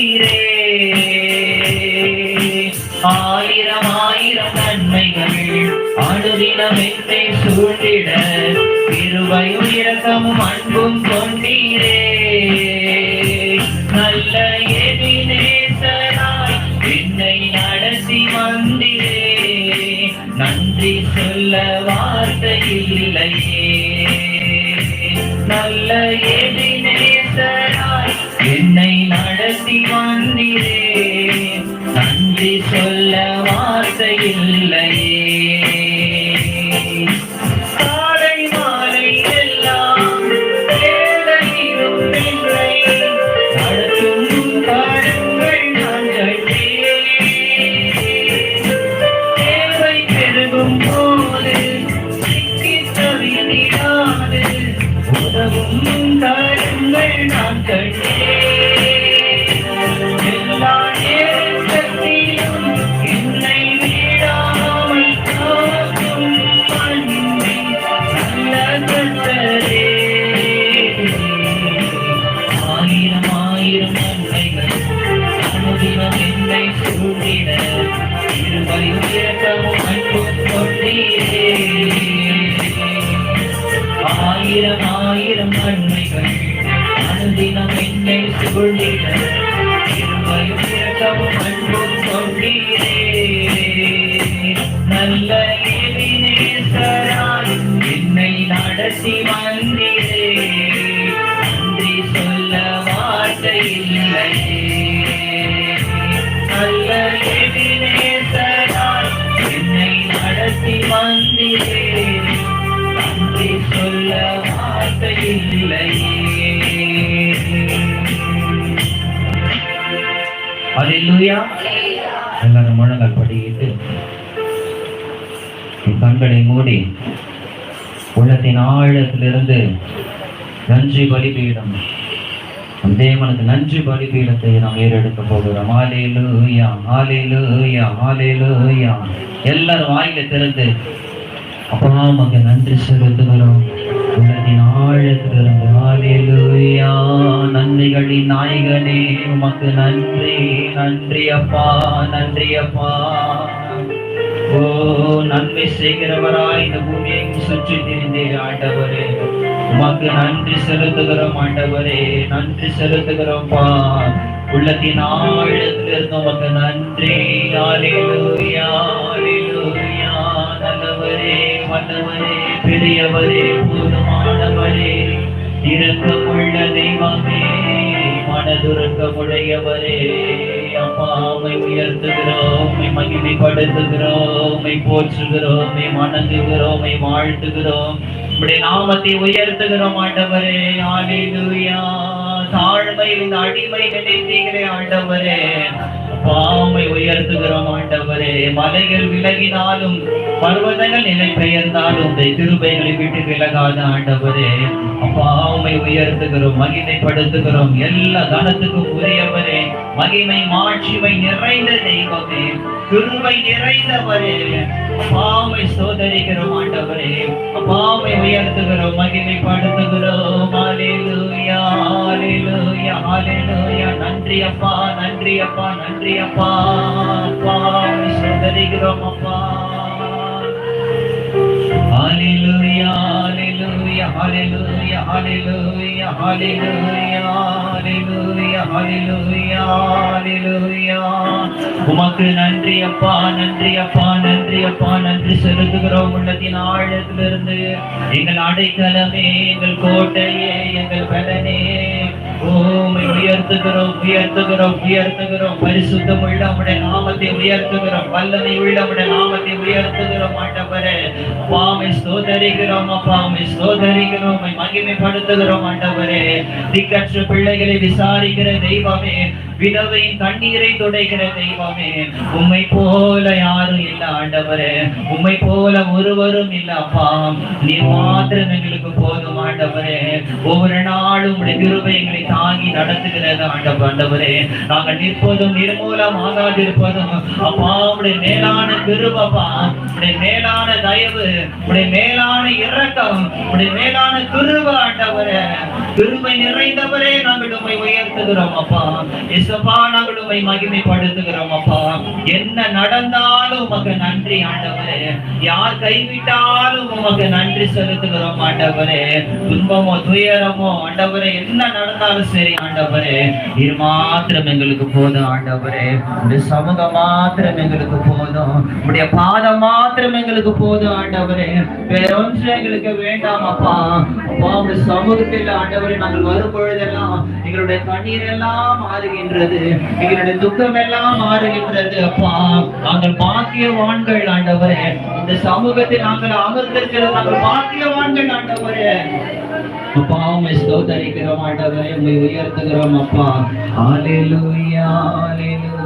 கொண்டீரே ஆயிரம் ஆயிரம் நன்மைகள் அனுதினம் சூழ்ந்திட. கிருபையும் இரக்கமும் அன்பும் கொண்டீரே. நல்ல எதினேசராய் என்னை நடத்தி வந்திரே. நன்றி சொல்ல வார்த்தை இல்லையே. நல்ல ஏ நன்றி சொல்ல வார்த்தை இல்லையே காலை மாலை எல்லாம் வேலையிலும் நின்றை நடத்தும் நாங்கள் தேவை பெருகும் போது உதவும் காலங்கள் நன்மைகள் அனுதினம் என்னை சூழ்ந்திட இருபையும் இரக்கமும் அன்பும் கொண்டீரே நல்ல என்னை நடத்தி வந்த அல்லேலூயா எல்லாரும் முழங்கால் படிக்கிட்டு கண்களை மூடி உள்ளத்தின் ஆழத்திலிருந்து நன்றி பலிபீடம். தேவனுக்கு நன்றி பலிபீடத்தை நாம் ஏறெடுக்க போகிறோம். ஆலேலூயா ஆலேலூயா ஆலேலூயா எல்லாரும் வாயில திறந்து அப்பா உமக்கு நன்றி செலுத்துகிறோம். உள்ளத்தின் ஆழத்திலிருந்து ஆலேலூயா நன்மைகளின் நாயகனே உமக்கு நன்றி. நன்றி அப்பா நன்றி அப்பா. ஓ நன்மை செய்கிறவராய் இந்த பூமியை சுற்றி திரிந்தீர் ஆண்டவரே. உமக்கு நன்றி செலுத்துகிறோம் ஆண்டவரே. நன்றி செலுத்துகிறோம்ப்பா உள்ளத்தின் ஆழத்தில் ஆழத்திலிருந்து உமக்கு நன்றி. ஆலேலூயா ஆலேலூயா நல்லவரே. வல்லவரே பெரியவரே போதுமானவரே இரக்கமுள்ள தெய்வமே மனதுருக்கமுடையவரே. அப்பா உம்மை உயர்த்துகிறோம் உம்மை மகிமைப்படுத்துகிறோம் உம்மை போற்றுகிறோம் உம்மை வணங்குகிறோம் உம்மை வாழ்த்துகிறோம். உம்முடைய நாமத்தை உயர்த்துகிறோம் ஆண்டவரே. ஆலேலூயா தாழ்மை இந்த அடிமை நினைத்தீங்களே ஆண்டவரே. பாமை உயர்த்துகிறோம் ஆண்டவரே. மலைகள் விலகினாலும் பர்வதங்கள் நிலை பெயர்ந்தாலும் இந்த கிருபைகளை விட்டு விலகாத ஆண்டவரே. பாமை உயர்த்துகிறோம் மகிமைப்படுத்துகிறோம். எல்லா கனத்துக்கும் உரியவரே. மகிமை மாட்சிமை நிறைந்த தெய்வமே. திருமை நிறைந்தவரே. பாமை சோதரிக்கிறோம் ஆண்டவரே. பாமை உயர்த்துகிறோம் மகிமைப்படுத்துகிறோம். அலேலூயா நன்றி அப்பா நன்றி அப்பா நன்றி அப்பா. அப்பா சொந்தரிக்கிறோம் அப்பா. ஹalleluya hallelujah hallelujah hallelujah hallelujah hallelujah hallelujah hallelujah. உமக்கு நன்றி அப்பா நன்றி அப்பா நன்றி அப்பா நன்றி செலுத்துகிறோம் உள்ளத்தின் ஆழத்திலிருந்து. எங்கள் அடைக்கலமே எங்கள் கோட்டையே எங்கள் பலனே. ஓமை உயர்த்துகிறோம் உயர்த்துகிறோம் உயர்த்துகிறோம். பரிசுத்தம் உள்ள உடைய நாமத்தை உயர்த்துகிறோம். வல்லமை உள்ள உடைய நாமத்தை உயர்த்துகிறோம் ஆண்டவரே. அப்பாமை சோதரிகிறோம் அப்பாமை சோதரிகிறோம் மகிமைப்படுத்துகிறோம் ஆண்டவரே. திக்கற்ற பிள்ளைகளை விசாரிக்கிற தெய்வமே விதவையின் கண்ணீரை துடைக்கிற தெய்வமே. உம்மை போல யாரும் இல்ல ஆண்டவரே. உம்மை போல ஒருவரும் இல்ல அப்பா. நீ மாத்திரம் எங்களுக்கு போதும் ஆண்டவரே. ஒவ்வொரு நாளும் உடைய கிருபை எங்களை தாங்கி நடத்துகிறது ஆண்டவர் ஆண்டவரே. நாங்கள் நிற்பதும் நிர்மூலம் ஆகாதிருப்பதும் அப்பா உடைய மேலான கிருபப்பா உடைய மேலான தயவு உடைய மேலான இரக்கம் உடைய மேலான கிருப ஆண்டவரே. கிருபை நிறைந்தவரே நாங்கள் உண்மை உயர்த்துகிறோம் அப்பா. இசப்பா நாங்கள் உண்மை மகிமைப்படுத்துகிறோம் அப்பா. என்ன நடந்தாலும் உமக்கு நன்றி ஆண்டவரே. யார் கைவிட்டாலும் உமக்கு நன்றி செலுத்துகிறோம் ஆண்டவரே. துன்பமோ துயரமோ ஆண்டவரே என்ன நடந்தாலும் சரி ஆண்டவரே. இது மாத்திரம் எங்களுக்கு போதும் ஆண்டவரே. இந்த சமூகம் மாத்திரம் எங்களுக்கு போதும். உடைய பாதம் மாத்திரம் எங்களுக்கு போதும் ஆண்டவரே. வேற ஒன்று எங்களுக்கு வேண்டாம் அப்பா. அப்பா உடைய சமூகத்தில் ஆண்டவரே நாங்கள் வரும் பொழுதெல்லாம் எங்களுடைய கண்ணீர் எல்லாம் மாறுகின்றது. எங்களுடைய துக்கம் எல்லாம் மாறுகின்றது. அப்பா நாங்கள் பாக்கியவான்கள் ஆண்டவரே. இந்த சமூகத்தில் நாங்கள் அமர்ந்திருக்கிறது நாங்கள் பாக்கியவான்கள் ஆண்டவரே. அப்பா உண்மை ஸ்தோத்தரிக்கிறோம் ஆண்டவரே. உண்மை உயர்த்துகிறோம் அப்பா. ஹalleluya ஹalleluya.